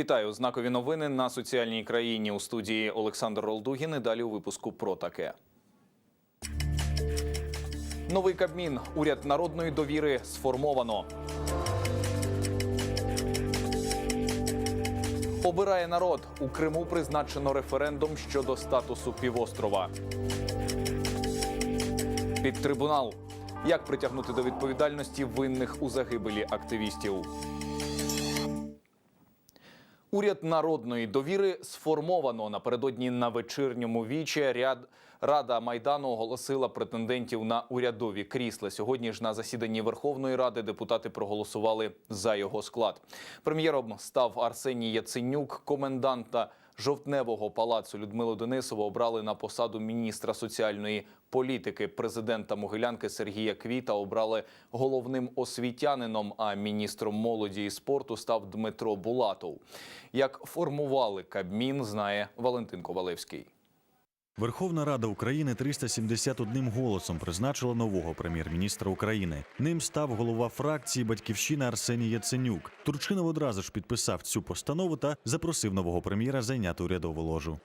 Вітаю знакові новини на соціальній країні у студії Олександр Ролдугін. І далі у випуску про таке. Новий Кабмін. Уряд народної довіри сформовано. Обирає народ. У Криму призначено референдум щодо статусу півострова. Під трибунал. Як притягнути до відповідальності винних у загибелі активістів? Уряд народної довіри сформовано напередодні на вечірньому вічі. Ряд Рада майдану оголосила претендентів на урядові крісла. Сьогодні ж на засіданні Верховної Ради депутати проголосували за його склад. Прем'єром став Арсеній Яценюк, коменданта жовтневого палацу Людмилу Денисову обрали на посаду міністра соціальної політики. Президента Могилянки Сергія Квіта обрали головним освітянином. А міністром молоді і спорту став Дмитро Булатов. Як формували Кабмін, знає Валентин Ковалевський. Верховна Рада України 371 голосом призначила нового прем'єр-міністра України. Ним став голова фракції Батьківщина Арсеній Яценюк. Турчинов одразу ж підписав цю постанову та запросив нового прем'єра зайняти урядову ложу.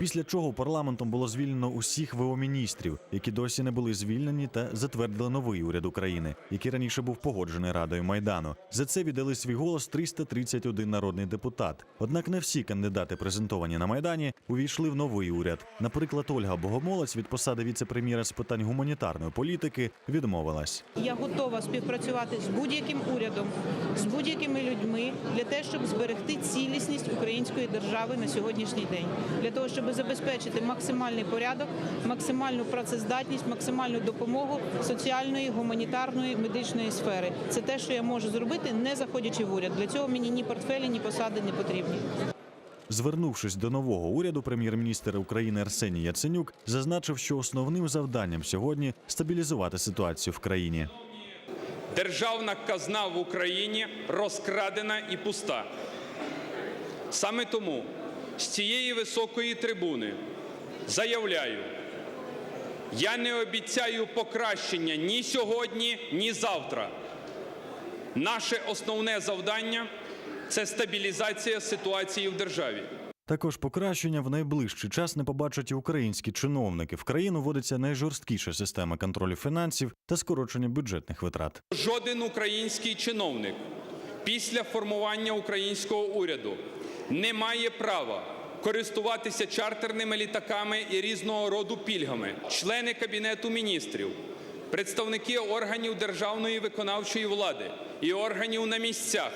Після чого парламентом було звільнено усіх ВО-міністрів, які досі не були звільнені, та затвердили новий уряд України, який раніше був погоджений радою майдану. За це віддали свій голос 331 народний депутат. Однак не всі кандидати, презентовані на майдані, увійшли в новий уряд. Наприклад, Ольга Богомолець від посади віце-прем'єра з питань гуманітарної політики відмовилась. Я готова співпрацювати з будь-яким урядом, з будь-якими людьми для того, щоб зберегти цілісність української держави на сьогоднішній день, для того, щоб забезпечити максимальний порядок, максимальну працездатність, максимальну допомогу соціальної, гуманітарної, медичної сфери. Це те, що я можу зробити, не заходячи в уряд. Для цього мені ні портфелі, ні посади не потрібні. Звернувшись до нового уряду, прем'єр-міністр України Арсеній Яценюк зазначив, що основним завданням сьогодні стабілізувати ситуацію в країні. Державна казна в Україні розкрадена і пуста. Саме тому з цієї високої трибуни заявляю, я не обіцяю покращення ні сьогодні, ні завтра. Наше основне завдання це стабілізація ситуації в державі. Також покращення в найближчий час не побачать і українські чиновники. В країну вводиться найжорсткіша система контролю фінансів та скорочення бюджетних витрат. Жоден український чиновник після формування українського уряду не має права користуватися чартерними літаками і різного роду пільгами. Члени кабінету міністрів, представники органів державної виконавчої влади і органів на місцях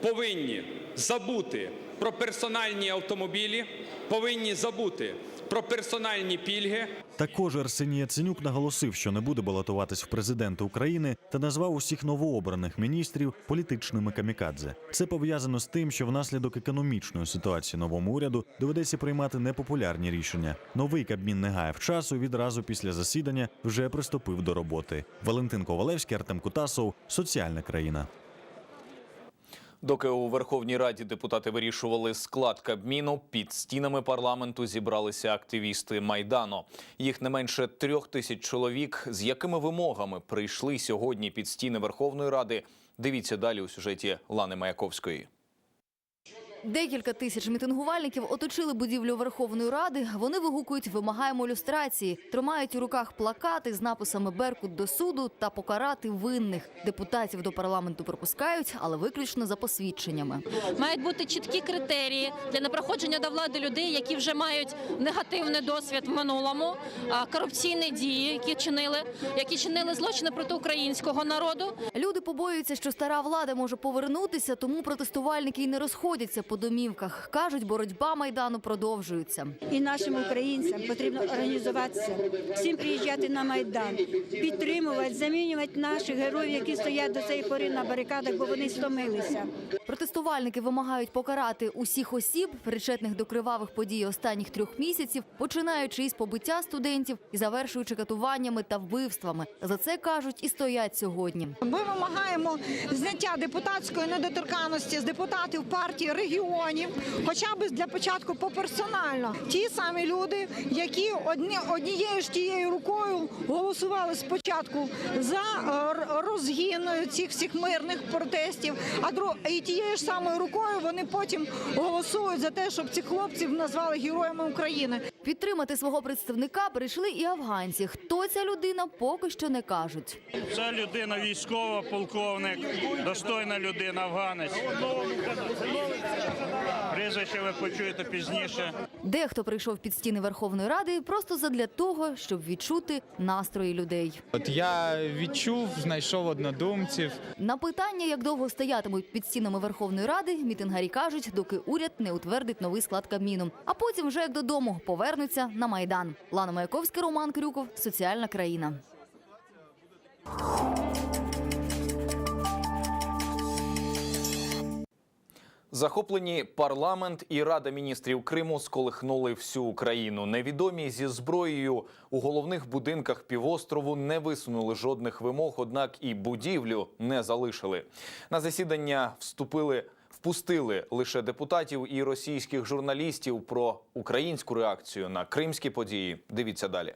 повинні забути про персональні автомобілі, повинні забути про персональні пільги, Також Арсеній Яценюк наголосив, що не буде балотуватись в президенти України та назвав усіх новообраних міністрів політичними камікадзе. Це пов'язано з тим, що внаслідок економічної ситуації новому уряду доведеться приймати непопулярні рішення. Новий кабмін не гаяв часу. Відразу після засідання вже приступив до роботи. Валентин Ковалевський, Артем Кутасов, соціальна країна. Доки у Верховній Раді депутати вирішували склад Кабміну, під стінами парламенту зібралися активісти Майдану. Їх не менше трьох тисяч чоловік. З якими вимогами прийшли сьогодні під стіни Верховної Ради? Дивіться далі у сюжеті Лани Маяковської. Декілька тисяч мітингувальників оточили будівлю Верховної Ради. Вони вигукують «Вимагаємо люстрації», тримають у руках плакати з написами «Беркут до суду» та «Покарати винних». Депутатів до парламенту пропускають, але виключно за посвідченнями. Мають бути чіткі критерії для непроходження до влади людей, які вже мають негативний досвід в минулому, корупційні дії, які чинили, які чинили злочини проти українського народу. Люди побоюються, що стара влада може повернутися, тому протестувальники й не розходяться по домівках. Кажуть, боротьба Майдану продовжується. І нашим українцям потрібно організуватися, всім приїжджати на майдан, підтримувати, замінювати наших героїв, які стоять до цієї пори на барикадах, бо вони стомилися. Протестувальники вимагають покарати усіх осіб, причетних до кривавих подій останніх трьох місяців, починаючи із побиття студентів і завершуючи катуваннями та вбивствами. За це кажуть і стоять сьогодні. Ми вимагаємо зняття депутатської недоторканності з депутатів партії регіонів. Регіонів, хоча б для початку поперсонально. Ті самі люди, які одні, однією ж тією рукою голосували спочатку за е, розгін цих всіх мирних протестів, а дру, і тією ж самою рукою вони потім голосують за те, щоб цих хлопців назвали героями України. Підтримати свого представника прийшли і афганці. Хто ця людина, поки що не кажуть. Це людина військова, полковник, достойна людина, афганець. Прізвище ви почуєте пізніше. Дехто прийшов під стіни Верховної Ради просто задля того, щоб відчути настрої людей. От я відчув, знайшов однодумців. На питання, як довго стоятимуть під стінами Верховної Ради, мітингарі кажуть, доки уряд не утвердить новий склад Кабміну. А потім, вже як додому, повернуться на майдан. Лана Маяковська, Роман Крюков, соціальна країна. Захоплені парламент і рада міністрів Криму сколихнули всю Україну. Невідомі зі зброєю у головних будинках півострову не висунули жодних вимог, однак і будівлю не залишили. На засідання вступили. Впустили лише депутатів і російських журналістів про українську реакцію на кримські події. Дивіться далі.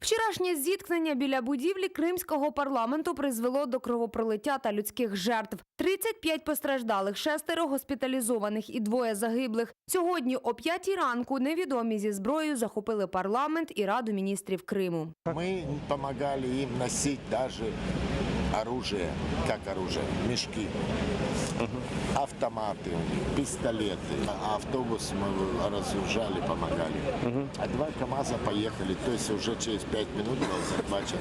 Вчорашнє зіткнення біля будівлі кримського парламенту призвело до кровопролиття та людських жертв. 35 постраждалих, шестеро госпіталізованих і двоє загиблих. Сьогодні о п'ятій ранку невідомі зі зброєю захопили парламент і раду міністрів Криму. Ми допомагали їм носити даже оружие, как оружие, мешки, автоматы, пистолеты. А Автобус мы разгружали, помогали. А два КАМАЗа поехали, то есть уже через пять минут был захвачен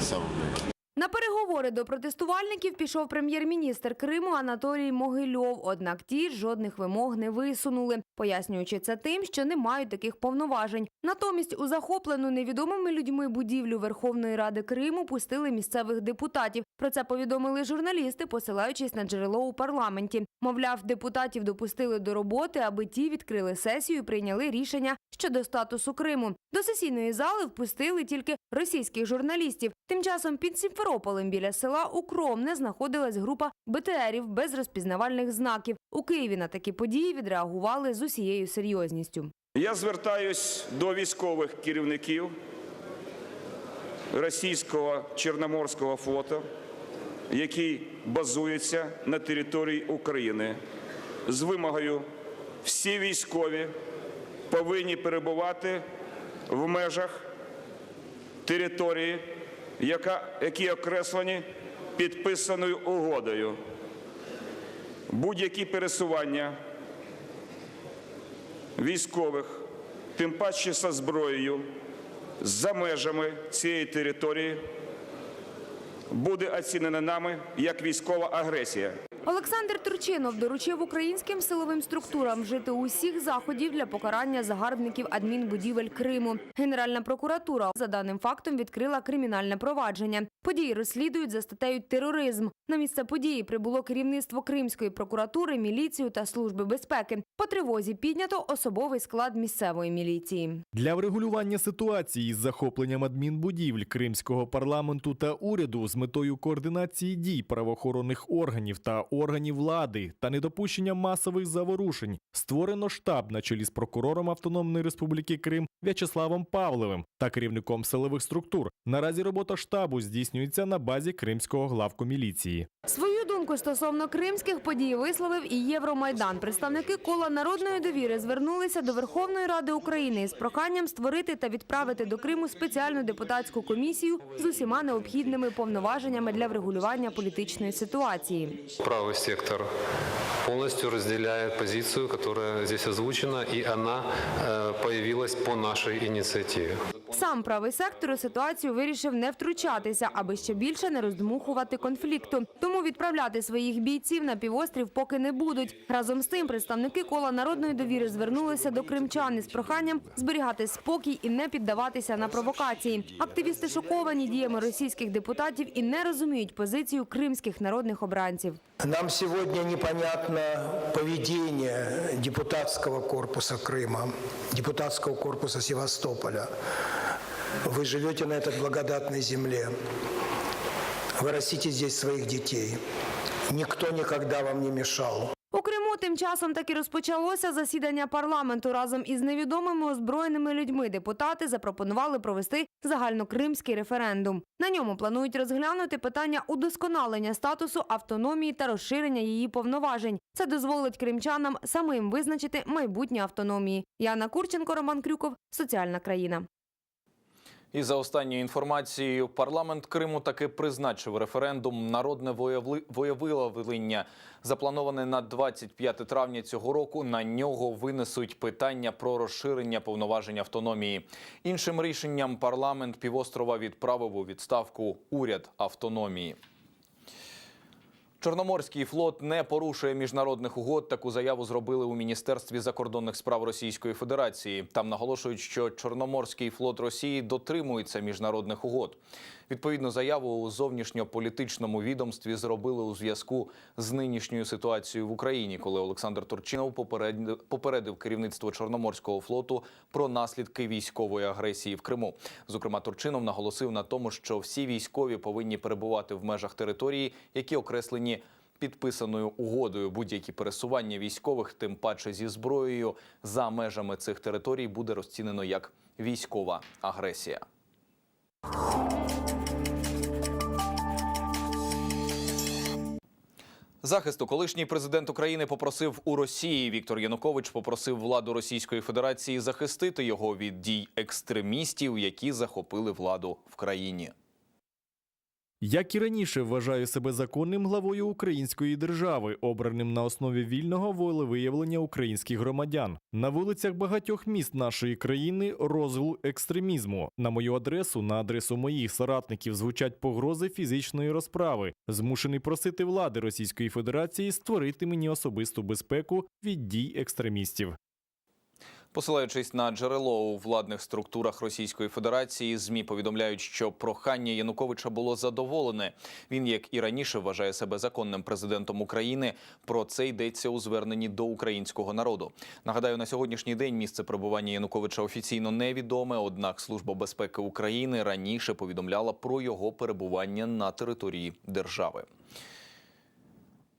Сауль. На переговори до протестувальників пішов прем'єр-міністр Криму Анатолій Могильов. Однак ті жодних вимог не висунули, пояснюючи це тим, що не мають таких повноважень. Натомість у захоплену невідомими людьми будівлю Верховної Ради Криму пустили місцевих депутатів. Про це повідомили журналісти, посилаючись на джерело у парламенті. Мовляв, депутатів допустили до роботи, аби ті відкрили сесію і прийняли рішення щодо статусу Криму. До сесійної зали впустили тільки російських журналістів. Тим часом під Сімферополем біля села Укромне знаходилась група БТРів без розпізнавальних знаків. У Києві на такі події відреагували з усією серйозністю. Я звертаюсь до військових керівників російського Чорноморського флоту, який базується на території України, з вимогою всі військові повинні перебувати в межах території, яка, які окреслені підписаною угодою. Будь-які пересування військових, тим паче зі зброєю, за межами цієї території буде оцінена нами як військова агресія. Олександр Турчинов доручив українським силовим структурам вжити усіх заходів для покарання загарбників адмінбудівель Криму. Генеральна прокуратура за даним фактом відкрила кримінальне провадження. Події розслідують за статтею тероризм. На місце події прибуло керівництво Кримської прокуратури, міліцію та служби безпеки. По тривозі піднято особовий склад місцевої міліції. Для врегулювання ситуації з захопленням адмінбудівель кримського парламенту та уряду з метою координації дій правоохоронних органів та органів влади та недопущення масових заворушень створено штаб на чолі з прокурором Автономної Республіки Крим В'ячеславом Павловим та керівником силових структур. Наразі робота штабу здійснюється на базі кримського главку міліції. Думку стосовно кримських подій висловив і Євромайдан. Представники кола народної довіри звернулися до Верховної Ради України із проханням створити та відправити до Криму спеціальну депутатську комісію з усіма необхідними повноваженнями для врегулювання політичної ситуації. Правый сектор полностью разделяет позицию, которая здесь озвучена, и она э, появилась по нашей инициативе. Сам правий сектор у ситуацію вирішив не втручатися, аби ще більше не роздмухувати конфлікту. Тому відправляти своїх бійців на півострів поки не будуть. Разом з тим, представники кола народної довіри звернулися до кримчан із проханням зберігати спокій і не піддаватися на провокації. Активісти шоковані діями російських депутатів і не розуміють позицію кримських народних обранців. Нам сегодня непонятно поведение депутатского корпуса Крыма, депутатского корпуса Севастополя. Вы живете на этой благодатной земле. Вы растите здесь своих детей. Никто никогда вам не мешал. У Криму тим часом таки розпочалося засідання парламенту. Разом із невідомими озброєними людьми депутати запропонували провести загальнокримський референдум. На ньому планують розглянути питання удосконалення статусу автономії та розширення її повноважень. Це дозволить кримчанам самим визначити майбутнє автономії. Яна Курченко, Роман Крюков, Соціальна країна. І за останньою інформацією, парламент Криму таки призначив референдум. Народне воєвиловлення заплановане на 25 травня цього року. На нього винесуть питання про розширення повноважень автономії. Іншим рішенням парламент півострова відправив у відставку уряд автономії. Чорноморський флот не порушує міжнародних угод. Таку заяву зробили у міністерстві закордонних справ Російської Федерації. Там наголошують, що Чорноморський флот Росії дотримується міжнародних угод. Відповідну заяву у зовнішньополітичному відомстві зробили у зв'язку з нинішньою ситуацією в Україні, коли Олександр Турчинов попередив, керівництво Чорноморського флоту про наслідки військової агресії в Криму. Зокрема, Турчинов наголосив на тому, що всі військові повинні перебувати в межах території, які окреслені підписаною угодою. Будь-які пересування військових, тим паче зі зброєю, за межами цих територій буде розцінено як військова агресія. Захисту колишній президент України попросив у Росії. Віктор Янукович попросив владу Російської Федерації захистити його від дій екстремістів, які захопили владу в країні. Як і раніше, вважаю себе законним главою української держави, обраним на основі вільного волевиявлення українських громадян. На вулицях багатьох міст нашої країни розгул екстремізму. На мою адресу, на адресу моїх соратників звучать погрози фізичної розправи. Змушений просити влади Російської Федерації створити мені особисту безпеку від дій екстремістів. Посилаючись на джерело у владних структурах Російської Федерації, змі повідомляють, що прохання Януковича було задоволене. Він, як і раніше, вважає себе законним президентом України. Про це йдеться у зверненні до українського народу. Нагадаю, на сьогоднішній день місце перебування Януковича офіційно невідоме. Однак Служба безпеки України раніше повідомляла про його перебування на території держави.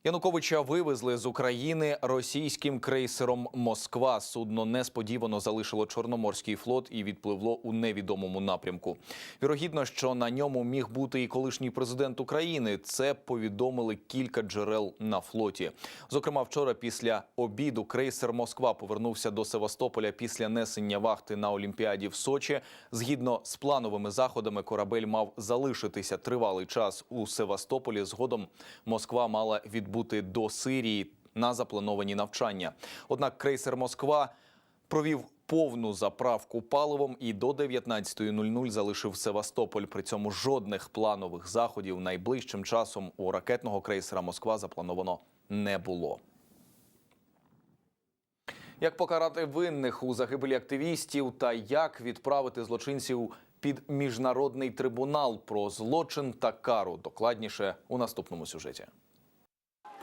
Януковича вивезли з України російським крейсером Москва. Судно несподівано залишило Чорноморський флот і відпливло у невідомому напрямку. Вірогідно, що на ньому міг бути і колишній президент України. Це повідомили кілька джерел на флоті. Зокрема, вчора після обіду крейсер Москва повернувся до Севастополя після несення вахти на Олімпіаді в Сочі. Згідно з плановими заходами, корабель мав залишитися тривалий час у Севастополі. Згодом Москва мала відбути до Сирії на заплановані навчання. Однак крейсер Москва провів повну заправку паливом і до 19.00 залишив Севастополь. При цьому жодних планових заходів найближчим часом у ракетного крейсера Москва заплановано не було. Як покарати винних у загибелі активістів та як відправити злочинців під міжнародний трибунал про злочин та кару? Докладніше у наступному сюжеті.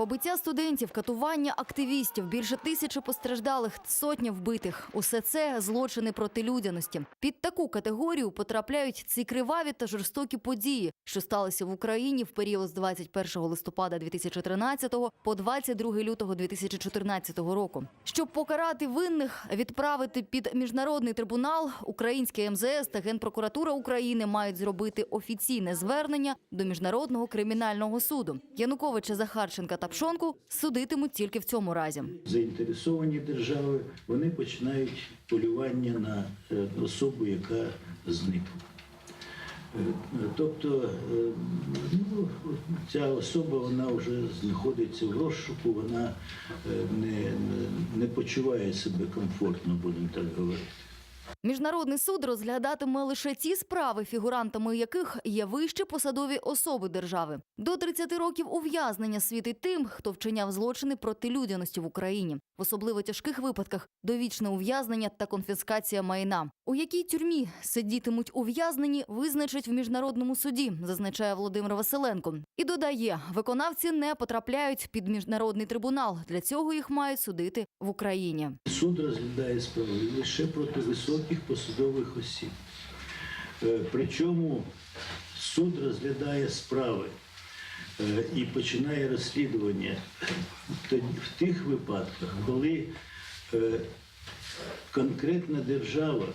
Побиття студентів, катування активістів, більше тисячі постраждалих, сотня вбитих. Усе це злочини проти людяності. Під таку категорію потрапляють ці криваві та жорстокі події, що сталися в Україні в період з 21 листопада 2013 по 22 лютого 2014 року. Щоб покарати винних, відправити під міжнародний трибунал, українське МЗС та Генпрокуратура України мають зробити офіційне звернення до міжнародного кримінального суду. Януковича Захарченка та Пшонку судитимуть тільки в цьому разі. заінтересовані держави, вони починають полювання на е, особу, яка зникла. Е, Тобто е, ну, ця особа вона вже знаходиться в розшуку, вона не, не почуває себе комфортно, будемо так говорити. Міжнародний суд розглядатиме лише ті справи, фігурантами яких є вищі посадові особи держави. До 30 років ув'язнення світить тим, хто вчиняв злочини проти людяності в Україні, в особливо тяжких випадках довічне ув'язнення та конфіскація майна. У якій тюрмі сидітимуть ув'язнені, визначать в міжнародному суді, зазначає Володимир Василенко. І додає, виконавці не потрапляють під міжнародний трибунал. Для цього їх мають судити в Україні. Суд розглядає справи лише проти високих посадових осіб. Е, Причому суд розглядає справи е, і починає розслідування в тих випадках, коли е, конкретна держава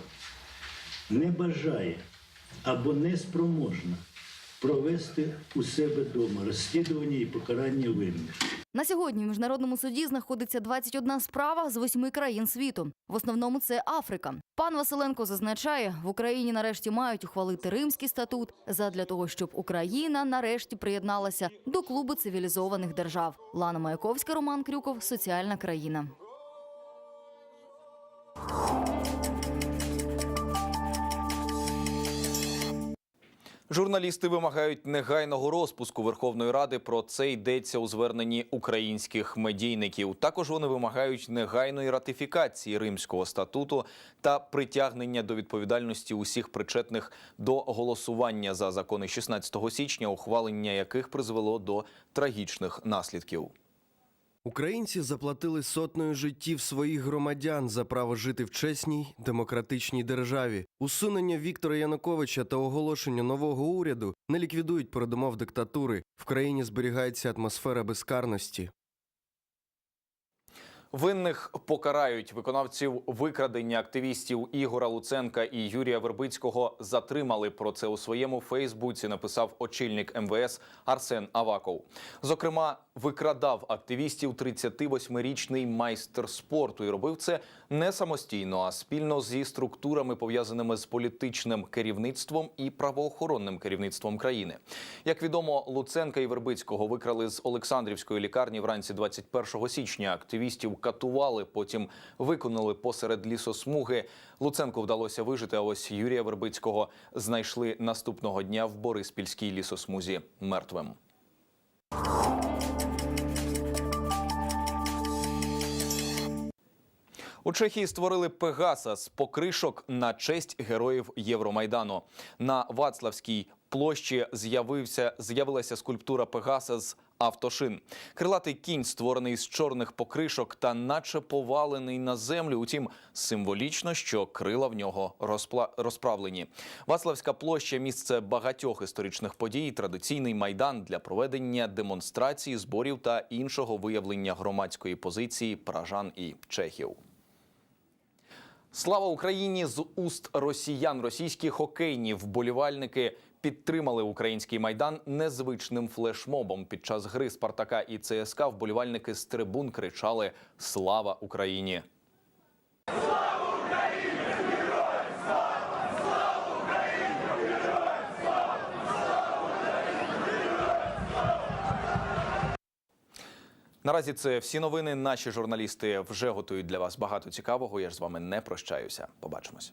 не бажає або не спроможна провести у себе вдома розслідування і покарання винних. На сьогодні в міжнародному суді знаходиться 21 справа з восьми країн світу. В основному це Африка. Пан Василенко зазначає, в Україні нарешті мають ухвалити Римський статут задля того, щоб Україна нарешті приєдналася до клубу цивілізованих держав. Лана Маяковська, Роман Крюков, соціальна країна. Журналісти вимагають негайного розпуску Верховної Ради. Про це йдеться у зверненні українських медійників. Також вони вимагають негайної ратифікації Римського статуту та притягнення до відповідальності усіх причетних до голосування за закони 16 січня, ухвалення яких призвело до трагічних наслідків. Українці заплатили сотнею життів своїх громадян за право жити в чесній демократичній державі. Усунення Віктора Януковича та оголошення нового уряду не ліквідують передумов диктатури. В країні зберігається атмосфера безкарності. Винних покарають виконавців викрадення активістів Ігора Луценка і Юрія Вербицького затримали. Про це у своєму Фейсбуці написав очільник МВС Арсен Аваков. Зокрема, викрадав активістів 38-річний майстер спорту і робив це не самостійно, а спільно зі структурами, пов'язаними з політичним керівництвом і правоохоронним керівництвом країни. Як відомо, Луценка і Вербицького викрали з Олександрівської лікарні вранці 21 січня. Активістів катували, потім виконали посеред лісосмуги. Луценку вдалося вижити. А ось Юрія Вербицького знайшли наступного дня в Бориспільській лісосмузі мертвим. У Чехії створили Пегаса з покришок на честь героїв Євромайдану. На Вацлавській площі з'явився з'явилася скульптура Пегаса з автошин. Крилатий кінь створений з чорних покришок та наче повалений на землю. Утім, символічно, що крила в нього розпла... розправлені. Вацлавська площа місце багатьох історичних подій, традиційний майдан для проведення демонстрацій, зборів та іншого виявлення громадської позиції пражан і чехів. Слава Україні з уст росіян. Російські хокейні вболівальники підтримали український майдан незвичним флешмобом. Під час гри Спартака і ЦСКА вболівальники з трибун кричали Слава Україні! Наразі це всі новини. Наші журналісти вже готують для вас багато цікавого. Я ж з вами не прощаюся. Побачимось.